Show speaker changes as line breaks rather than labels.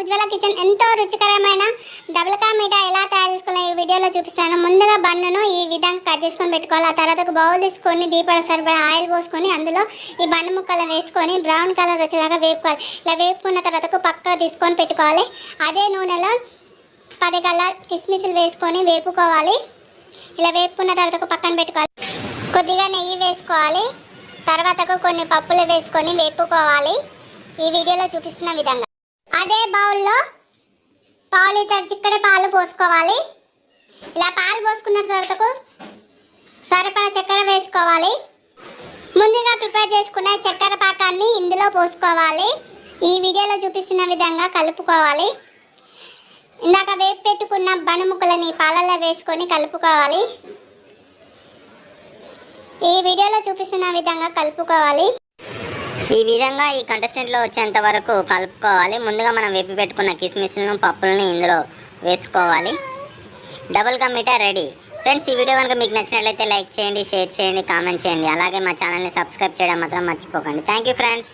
ఉజ్వల kitchen ఎంతో రుచికరమైన double ka meetha ఎలా తయారు చేసుకోవాలో ఈ వీడియోలో చూపిస్తాను. ముందుగా బన్నును ఈ విధంగా కట్ చేసుకొని పెట్టుకోవాలి. ఆ తర్వాత ఒక బౌల్ తీసుకొని దీపాల సరిపడా ఆయిల్ పోసుకొని అందులో ఈ బన్ను ముక్కలు వేసుకొని బ్రౌన్ కలర్ వచ్చేలాగా వేపుకోవాలి. ఇలా వేపుకున్న తర్వాత పక్క తీసుకొని పెట్టుకోవాలి. అదే నూనెలో పది గల్ల కిస్మిస్లు వేసుకొని వేపుకోవాలి. ఇలా వేపుకున్న తర్వాత పక్కన పెట్టుకోవాలి. కొద్దిగా నెయ్యి వేసుకోవాలి. తర్వాతకు కొన్ని పప్పులు వేసుకొని వేపుకోవాలి. ఈ వీడియోలో చూపిస్తున్న విధంగా. అదే బౌల్లో పావు లీటర్ చిక్కడి పాలు పోసుకోవాలి. ఇలా పాలు పోసుకున్న తర్వాతకు సరిపడా చక్కెర వేసుకోవాలి. ముందుగా ప్రిపేర్ చేసుకున్న చక్కెర పాకాన్ని ఇందులో పోసుకోవాలి. ఈ వీడియోలో చూపిస్తున్న విధంగా కలుపుకోవాలి. ఇందాక వేపు పెట్టుకున్న బను పాలల్లో వేసుకొని కలుపుకోవాలి. ఈ వీడియోలో చూపిస్తున్న విధంగా కలుపుకోవాలి.
ఈ విధంగా ఈ కంటెస్టెంట్లో వచ్చేంత వరకు కలుపుకోవాలి. ముందుగా మనం వేపి పెట్టుకున్న కిస్మిస్లను పప్పులను ఇందులో వేసుకోవాలి. డబుల్ కా రెడీ ఫ్రెండ్స్ ఈ వీడియో కనుక మీకు నచ్చినట్లయితే లైక్ చేయండి షేర్ చేయండి కామెంట్ చేయండి. అలాగే మా ఛానల్ని సబ్స్క్రైబ్ చేయడం మాత్రం మర్చిపోకండి. Thank you friends